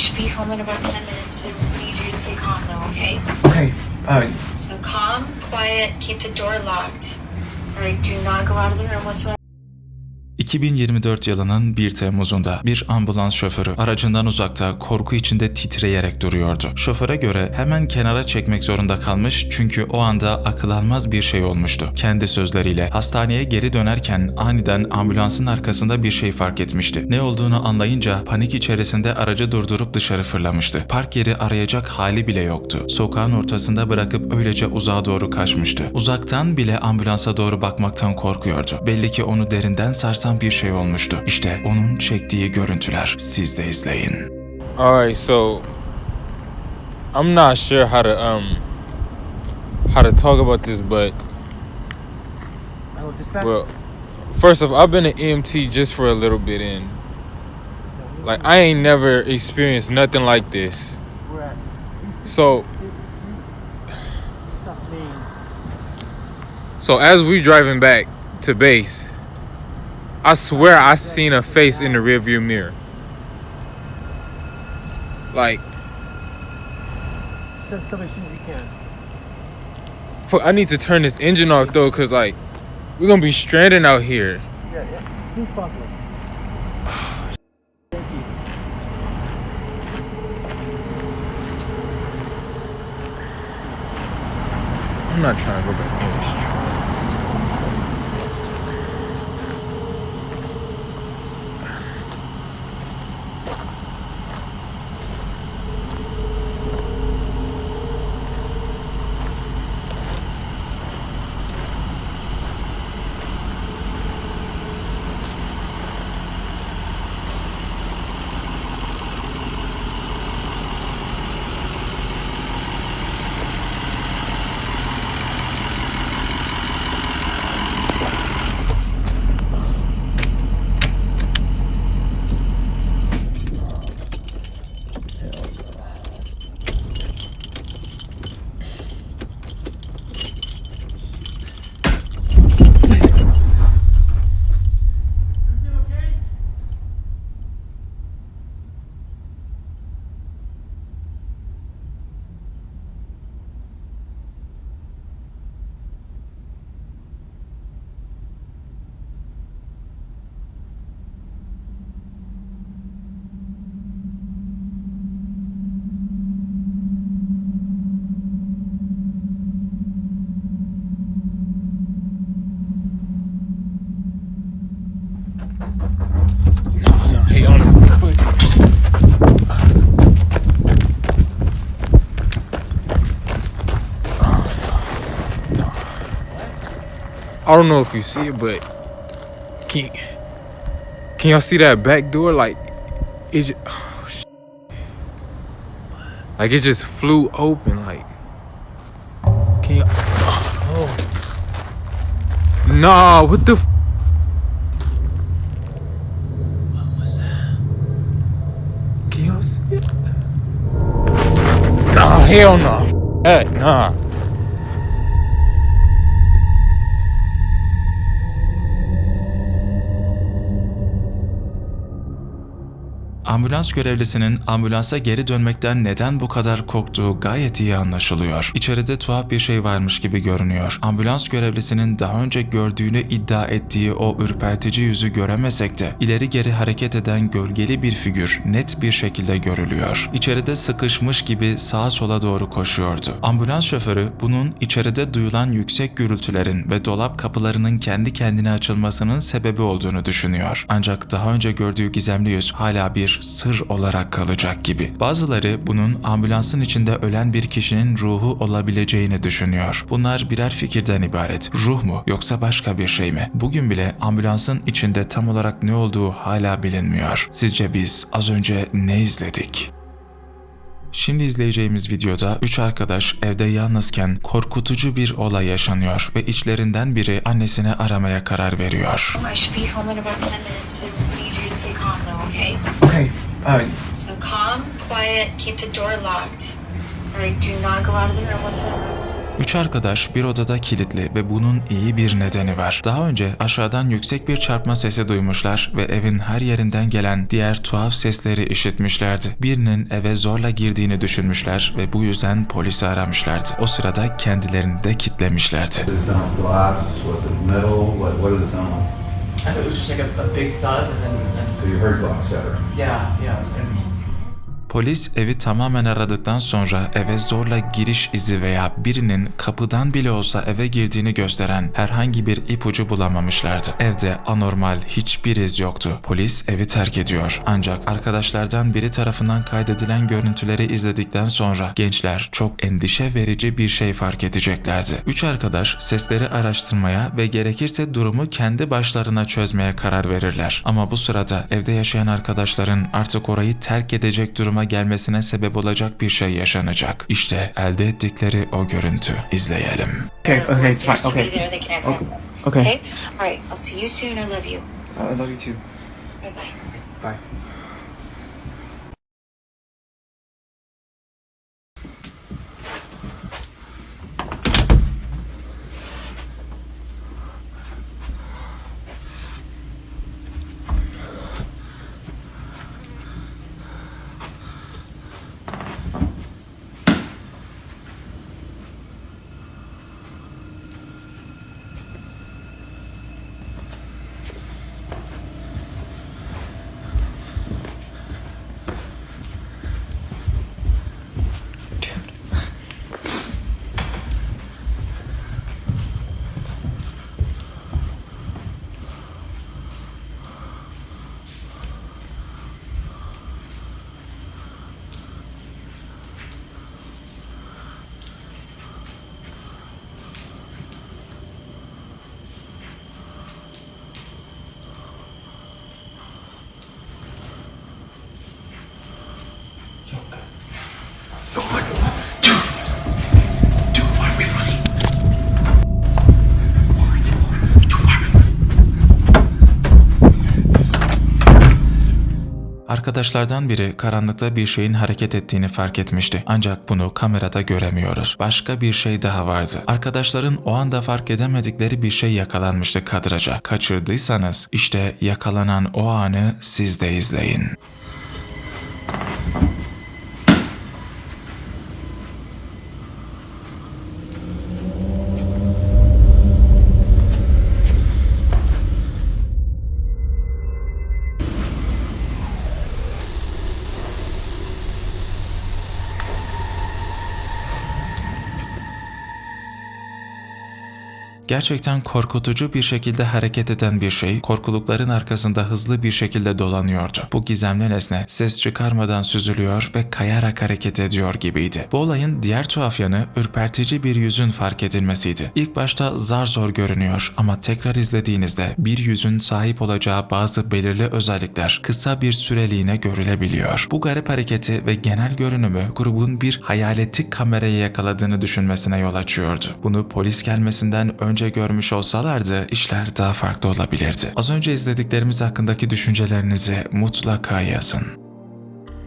should be home in about 10 minutes. So I need you to stay calm though, okay? Okay. Uh, So calm, quiet, keep the door locked. Alright, do not go out of the room whatsoever. 2024 yılının 1 Temmuz'unda bir ambulans şoförü aracından uzakta korku içinde titreyerek duruyordu. Şoföre göre hemen kenara çekmek zorunda kalmış çünkü o anda akıl almaz bir şey olmuştu. Kendi sözleriyle hastaneye geri dönerken aniden ambulansın arkasında bir şey fark etmişti. Ne olduğunu anlayınca panik içerisinde aracı durdurup dışarı fırlamıştı. Park yeri arayacak hali bile yoktu. Sokağın ortasında bırakıp öylece uzağa doğru kaçmıştı. Uzaktan bile ambulansa doğru bakmaktan korkuyordu. Belli ki onu derinden sarsan bir şey olmuştu. İşte onun çektiği görüntüler. Siz de izleyin. All right, so I'm not sure how to um how to talk about this, but well, first off, I've been an EMT just for a little bit, and like I ain't never experienced nothing like this. So, so as we driving back to base, I swear I seen a face in the rearview mirror. Like, Send somebody as soon as you can. fuck, I need to turn this engine off though, cause like we're gonna be stranded out here. Yeah, yeah. As soon as possible. I'm not trying to go back near this truck. No, no, hey, on it, quick. I don't know if you see it, but can can y'all see that back door? Like it, just, oh, like it just flew open. Like can y'all? Oh. Nah, what the? F- Can y'all see it? Nah, hell no. That, nah. Ambulans görevlisinin ambulansa geri dönmekten neden bu kadar korktuğu gayet iyi anlaşılıyor. İçeride tuhaf bir şey varmış gibi görünüyor. Ambulans görevlisinin daha önce gördüğünü iddia ettiği o ürpertici yüzü göremesek de ileri geri hareket eden gölgeli bir figür net bir şekilde görülüyor. İçeride sıkışmış gibi sağa sola doğru koşuyordu. Ambulans şoförü bunun içeride duyulan yüksek gürültülerin ve dolap kapılarının kendi kendine açılmasının sebebi olduğunu düşünüyor. Ancak daha önce gördüğü gizemli yüz hala bir sır olarak kalacak gibi. Bazıları bunun ambulansın içinde ölen bir kişinin ruhu olabileceğini düşünüyor. Bunlar birer fikirden ibaret. Ruh mu yoksa başka bir şey mi? Bugün bile ambulansın içinde tam olarak ne olduğu hala bilinmiyor. Sizce biz az önce ne izledik? Şimdi izleyeceğimiz videoda üç arkadaş evde yalnızken korkutucu bir olay yaşanıyor ve içlerinden biri annesini aramaya karar veriyor. I should be home in about 10 minutes. So I need you to stay calm though, okay? Okay. So calm, quiet, keep the door locked. Alright, do not go out of the room whatsoever. Üç arkadaş bir odada kilitli ve bunun iyi bir nedeni var. Daha önce aşağıdan yüksek bir çarpma sesi duymuşlar ve evin her yerinden gelen diğer tuhaf sesleri işitmişlerdi. Birinin eve zorla girdiğini düşünmüşler ve bu yüzden polisi aramışlardı. O sırada kendilerini de kitlemişlerdi. Was it sound glass? Was it metal? What, what did it sound like? I thought it was just like a, a big thud and then, and So you heard glass shatter. yeah, yeah. And Polis evi tamamen aradıktan sonra eve zorla giriş izi veya birinin kapıdan bile olsa eve girdiğini gösteren herhangi bir ipucu bulamamışlardı. Evde anormal hiçbir iz yoktu. Polis evi terk ediyor. Ancak arkadaşlardan biri tarafından kaydedilen görüntüleri izledikten sonra gençler çok endişe verici bir şey fark edeceklerdi. Üç arkadaş sesleri araştırmaya ve gerekirse durumu kendi başlarına çözmeye karar verirler. Ama bu sırada evde yaşayan arkadaşların artık orayı terk edecek duruma gelmesine sebep olacak bir şey yaşanacak. İşte elde ettikleri o görüntü. İzleyelim. okay, okay, it's fine. Okay, Okay. okay. Okay? All right. I'll see you soon. I love you. I love you too. Bye bye. Bye. Arkadaşlardan biri karanlıkta bir şeyin hareket ettiğini fark etmişti. Ancak bunu kamerada göremiyoruz. Başka bir şey daha vardı. Arkadaşların o anda fark edemedikleri bir şey yakalanmıştı kadraja. Kaçırdıysanız işte yakalanan o anı siz de izleyin. Gerçekten korkutucu bir şekilde hareket eden bir şey korkulukların arkasında hızlı bir şekilde dolanıyordu. Bu gizemli nesne ses çıkarmadan süzülüyor ve kayarak hareket ediyor gibiydi. Bu olayın diğer tuhaf yanı ürpertici bir yüzün fark edilmesiydi. İlk başta zar zor görünüyor ama tekrar izlediğinizde bir yüzün sahip olacağı bazı belirli özellikler kısa bir süreliğine görülebiliyor. Bu garip hareketi ve genel görünümü grubun bir hayaleti kameraya yakaladığını düşünmesine yol açıyordu. Bunu polis gelmesinden önce görmüş olsalardı işler daha farklı olabilirdi. Az önce izlediklerimiz hakkındaki düşüncelerinizi mutlaka yazın.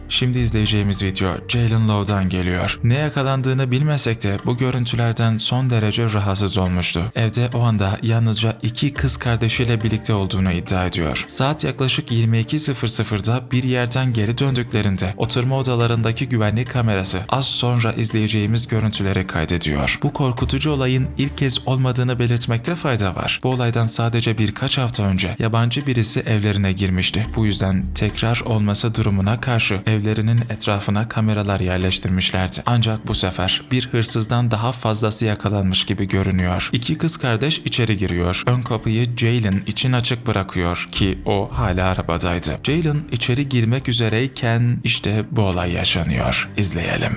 Şimdi izleyeceğimiz video Jalen Lowe'dan geliyor. Ne yakalandığını bilmesek de bu görüntülerden son derece rahatsız olmuştu. Evde o anda yalnızca iki kız kardeşiyle birlikte olduğunu iddia ediyor. Saat yaklaşık 22.00'da bir yerden geri döndüklerinde oturma odalarındaki güvenlik kamerası az sonra izleyeceğimiz görüntüleri kaydediyor. Bu korkutucu olayın ilk kez olmadığını belirtmekte fayda var. Bu olaydan sadece birkaç hafta önce yabancı birisi evlerine girmişti. Bu yüzden tekrar olması durumuna karşı evlerinin etrafına kameralar yerleştirmişlerdi. Ancak bu sefer bir hırsızdan daha fazlası yakalanmış gibi görünüyor. İki kız kardeş içeri giriyor. Ön kapıyı Jalen için açık bırakıyor ki o hala arabadaydı. Jalen içeri girmek üzereyken işte bu olay yaşanıyor. İzleyelim.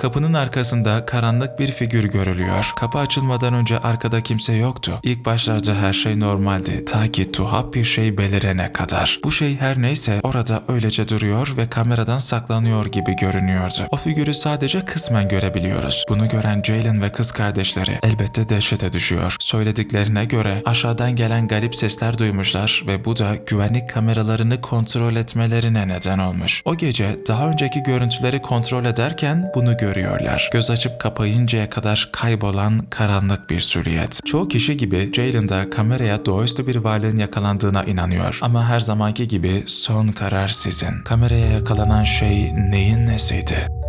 Kapının arkasında karanlık bir figür görülüyor. Kapı açılmadan önce arkada kimse yoktu. İlk başlarda her şey normaldi ta ki tuhaf bir şey belirene kadar. Bu şey her neyse orada öylece duruyor ve kameradan saklanıyor gibi görünüyordu. O figürü sadece kısmen görebiliyoruz. Bunu gören Jalen ve kız kardeşleri elbette dehşete düşüyor. Söylediklerine göre aşağıdan gelen garip sesler duymuşlar ve bu da güvenlik kameralarını kontrol etmelerine neden olmuş. O gece daha önceki görüntüleri kontrol ederken bunu görüyorlar. Göz açıp kapayıncaya kadar kaybolan karanlık bir sürüyet. Çoğu kişi gibi Jalen da kameraya doğaüstü bir varlığın yakalandığına inanıyor. Ama her zamanki gibi son karar sizin. Kameraya yakalanan şey neyin nesiydi?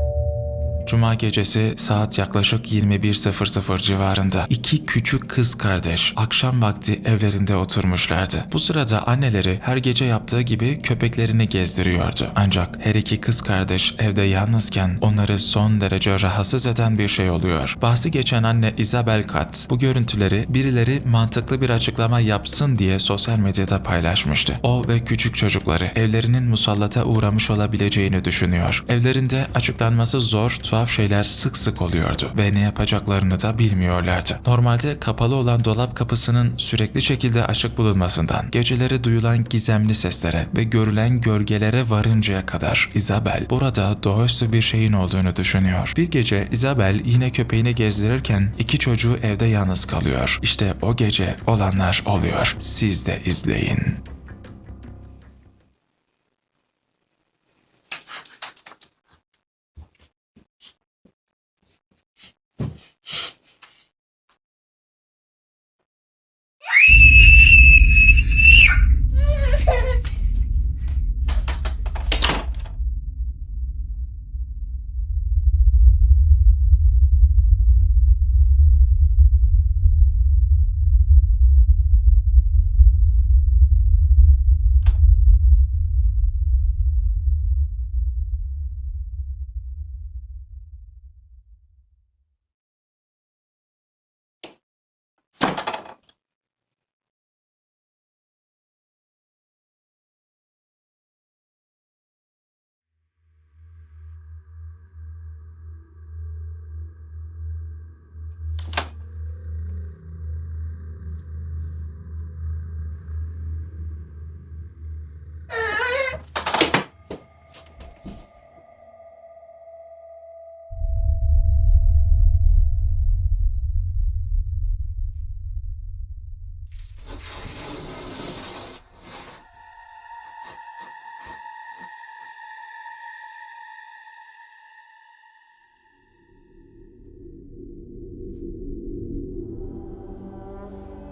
Cuma gecesi saat yaklaşık 21.00 civarında iki küçük kız kardeş akşam vakti evlerinde oturmuşlardı. Bu sırada anneleri her gece yaptığı gibi köpeklerini gezdiriyordu. Ancak her iki kız kardeş evde yalnızken onları son derece rahatsız eden bir şey oluyor. Bahsi geçen anne Isabel Kat bu görüntüleri birileri mantıklı bir açıklama yapsın diye sosyal medyada paylaşmıştı. O ve küçük çocukları evlerinin musallata uğramış olabileceğini düşünüyor. Evlerinde açıklanması zor, tuhaf şeyler sık sık oluyordu ve ne yapacaklarını da bilmiyorlardı. Normalde kapalı olan dolap kapısının sürekli şekilde açık bulunmasından, geceleri duyulan gizemli seslere ve görülen gölgelere varıncaya kadar Isabel burada doğaüstü bir şeyin olduğunu düşünüyor. Bir gece Isabel yine köpeğini gezdirirken iki çocuğu evde yalnız kalıyor. İşte o gece olanlar oluyor. Siz de izleyin.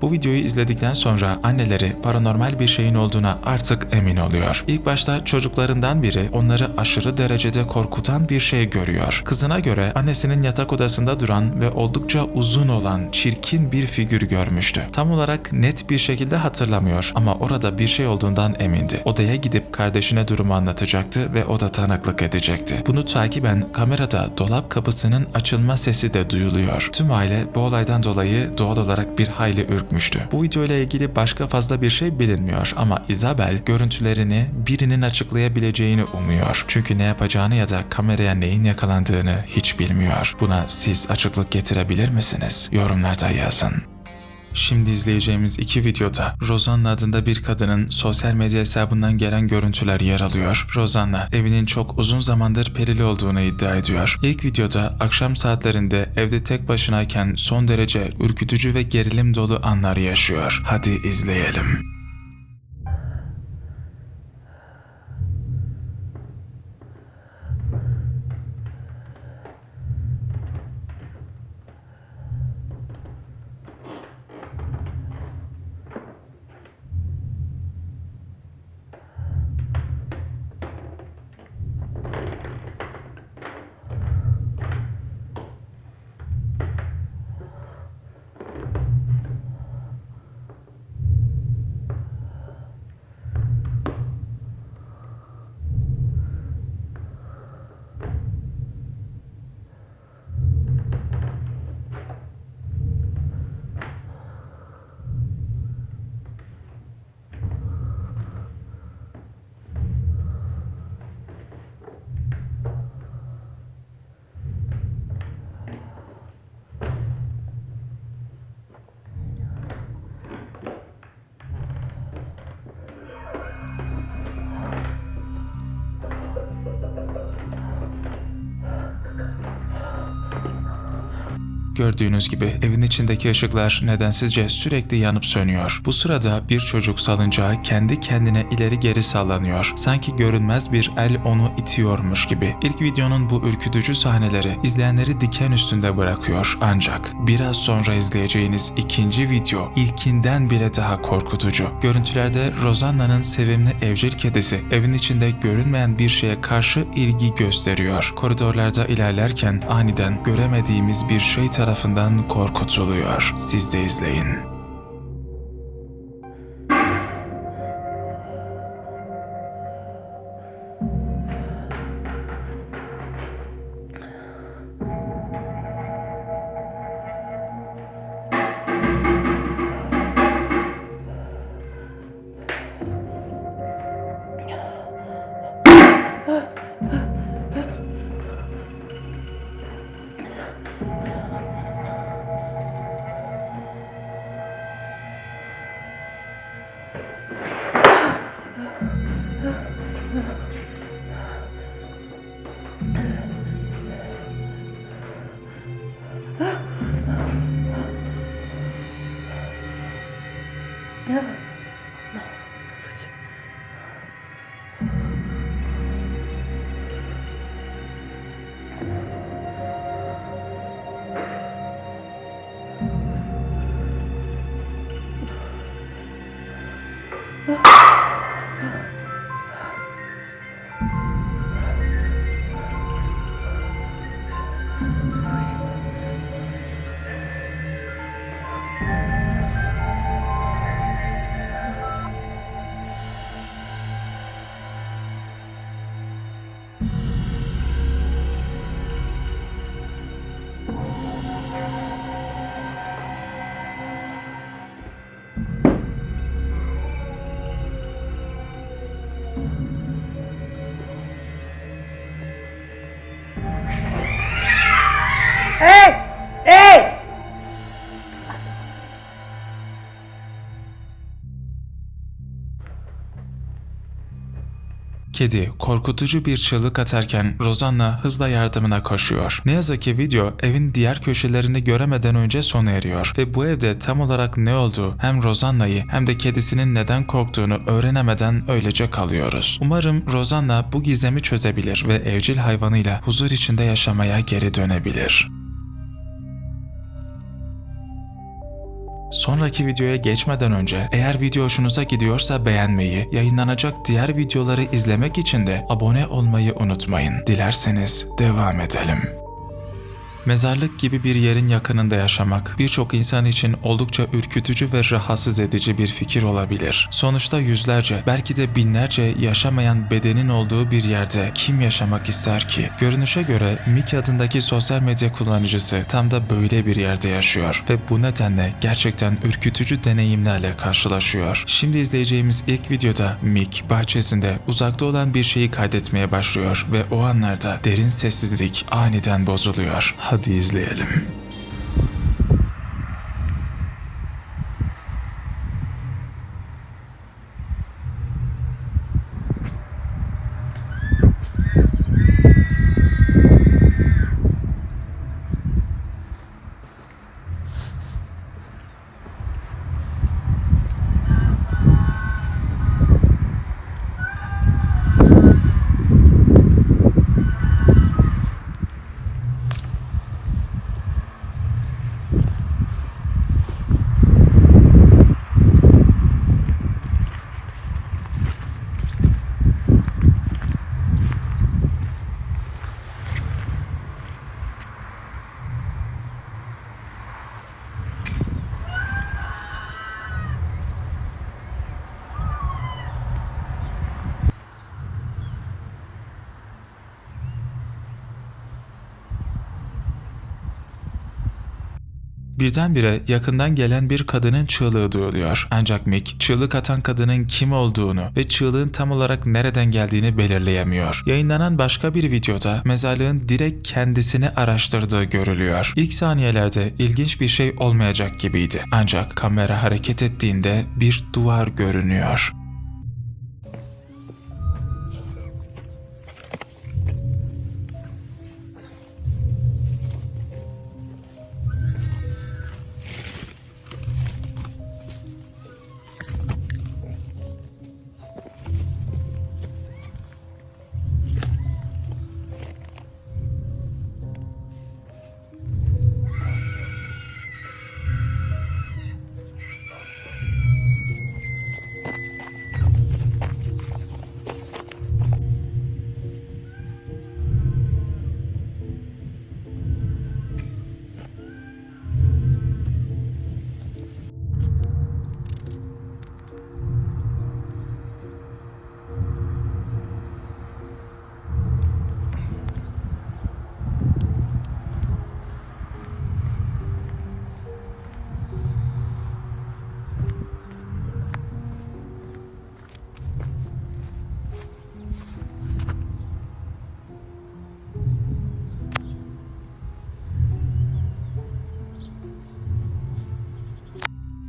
Bu videoyu izledikten sonra anneleri paranormal bir şeyin olduğuna artık emin oluyor. İlk başta çocuklarından biri onları aşırı derecede korkutan bir şey görüyor. Kızına göre annesinin yatak odasında duran ve oldukça uzun olan çirkin bir figür görmüştü. Tam olarak net bir şekilde hatırlamıyor ama orada bir şey olduğundan emindi. Odaya gidip kardeşine durumu anlatacaktı ve o da tanıklık edecekti. Bunu takiben kamerada dolap kapısının açılma sesi de duyuluyor. Tüm aile bu olaydan dolayı doğal olarak bir hayli ürkmüştü. Bu video ile ilgili başka fazla bir şey bilinmiyor ama Isabel görüntülerini birinin açıklayabileceğini umuyor. Çünkü ne yapacağını ya da kameraya neyin yakalandığını hiç bilmiyor. Buna siz açıklık getirebilir misiniz? Yorumlarda yazın. Şimdi izleyeceğimiz iki videoda Rosanna adında bir kadının sosyal medya hesabından gelen görüntüler yer alıyor. Rosanna evinin çok uzun zamandır perili olduğunu iddia ediyor. İlk videoda akşam saatlerinde evde tek başınayken son derece ürkütücü ve gerilim dolu anlar yaşıyor. Hadi izleyelim. Gördüğünüz gibi evin içindeki ışıklar nedensizce sürekli yanıp sönüyor. Bu sırada bir çocuk salıncağı kendi kendine ileri geri sallanıyor. Sanki görünmez bir el onu itiyormuş gibi. İlk videonun bu ürkütücü sahneleri izleyenleri diken üstünde bırakıyor. Ancak biraz sonra izleyeceğiniz ikinci video ilkinden bile daha korkutucu. Görüntülerde Rosanna'nın sevimli evcil kedisi evin içinde görünmeyen bir şeye karşı ilgi gösteriyor. Koridorlarda ilerlerken aniden göremediğimiz bir şey tarafından korkutuluyor. Siz de izleyin. Kedi korkutucu bir çığlık atarken Rosanna hızla yardımına koşuyor. Ne yazık ki video evin diğer köşelerini göremeden önce sona eriyor ve bu evde tam olarak ne olduğu hem Rosanna'yı hem de kedisinin neden korktuğunu öğrenemeden öylece kalıyoruz. Umarım Rosanna bu gizemi çözebilir ve evcil hayvanıyla huzur içinde yaşamaya geri dönebilir. Sonraki videoya geçmeden önce eğer video hoşunuza gidiyorsa beğenmeyi, yayınlanacak diğer videoları izlemek için de abone olmayı unutmayın. Dilerseniz devam edelim. Mezarlık gibi bir yerin yakınında yaşamak birçok insan için oldukça ürkütücü ve rahatsız edici bir fikir olabilir. Sonuçta yüzlerce, belki de binlerce yaşamayan bedenin olduğu bir yerde kim yaşamak ister ki? Görünüşe göre Mickey adındaki sosyal medya kullanıcısı tam da böyle bir yerde yaşıyor ve bu nedenle gerçekten ürkütücü deneyimlerle karşılaşıyor. Şimdi izleyeceğimiz ilk videoda Mick bahçesinde uzakta olan bir şeyi kaydetmeye başlıyor ve o anlarda derin sessizlik aniden bozuluyor. Hadi izleyelim. Birdenbire yakından gelen bir kadının çığlığı duyuluyor. Ancak Mick çığlık atan kadının kim olduğunu ve çığlığın tam olarak nereden geldiğini belirleyemiyor. Yayınlanan başka bir videoda mezarlığın direkt kendisini araştırdığı görülüyor. İlk saniyelerde ilginç bir şey olmayacak gibiydi. Ancak kamera hareket ettiğinde bir duvar görünüyor.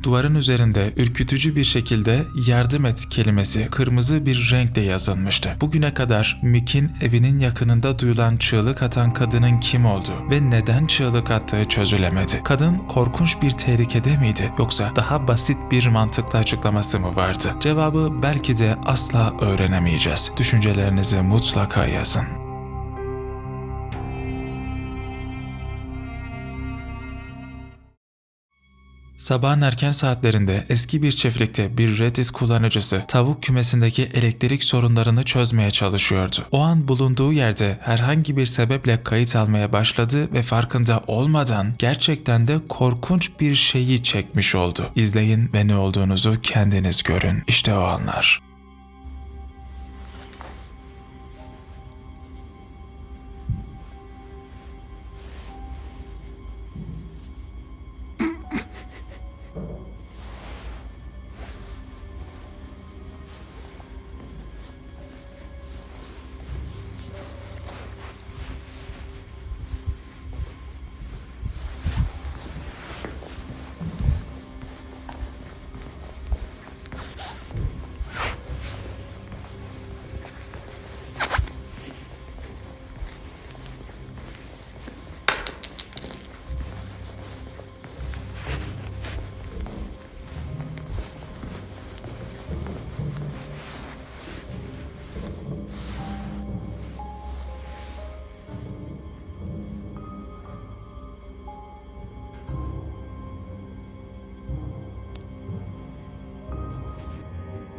Duvarın üzerinde ürkütücü bir şekilde yardım et kelimesi kırmızı bir renkle yazılmıştı. Bugüne kadar Mick'in evinin yakınında duyulan çığlık atan kadının kim olduğu ve neden çığlık attığı çözülemedi. Kadın korkunç bir tehlikede miydi yoksa daha basit bir mantıklı açıklaması mı vardı? Cevabı belki de asla öğrenemeyeceğiz. Düşüncelerinizi mutlaka yazın. Sabahın erken saatlerinde eski bir çiftlikte bir Reddit kullanıcısı tavuk kümesindeki elektrik sorunlarını çözmeye çalışıyordu. O an bulunduğu yerde herhangi bir sebeple kayıt almaya başladı ve farkında olmadan gerçekten de korkunç bir şeyi çekmiş oldu. İzleyin ve ne olduğunuzu kendiniz görün. İşte o anlar.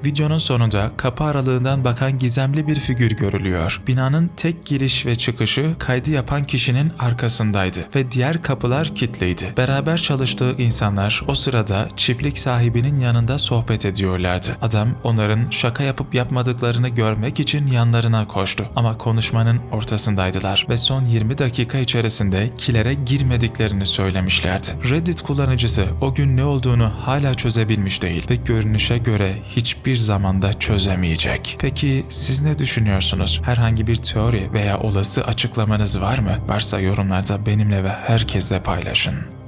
Videonun sonunda kapı aralığından bakan gizemli bir figür görülüyor. Binanın tek giriş ve çıkışı kaydı yapan kişinin arkasındaydı ve diğer kapılar kilitliydi. Beraber çalıştığı insanlar o sırada çiftlik sahibinin yanında sohbet ediyorlardı. Adam onların şaka yapıp yapmadıklarını görmek için yanlarına koştu ama konuşmanın ortasındaydılar ve son 20 dakika içerisinde kilere girmediklerini söylemişlerdi. Reddit kullanıcısı o gün ne olduğunu hala çözebilmiş değil ve görünüşe göre hiçbir zamanda çözemeyecek. Peki siz ne düşünüyorsunuz? Herhangi bir teori veya olası açıklamanız var mı? Varsa yorumlarda benimle ve herkesle paylaşın.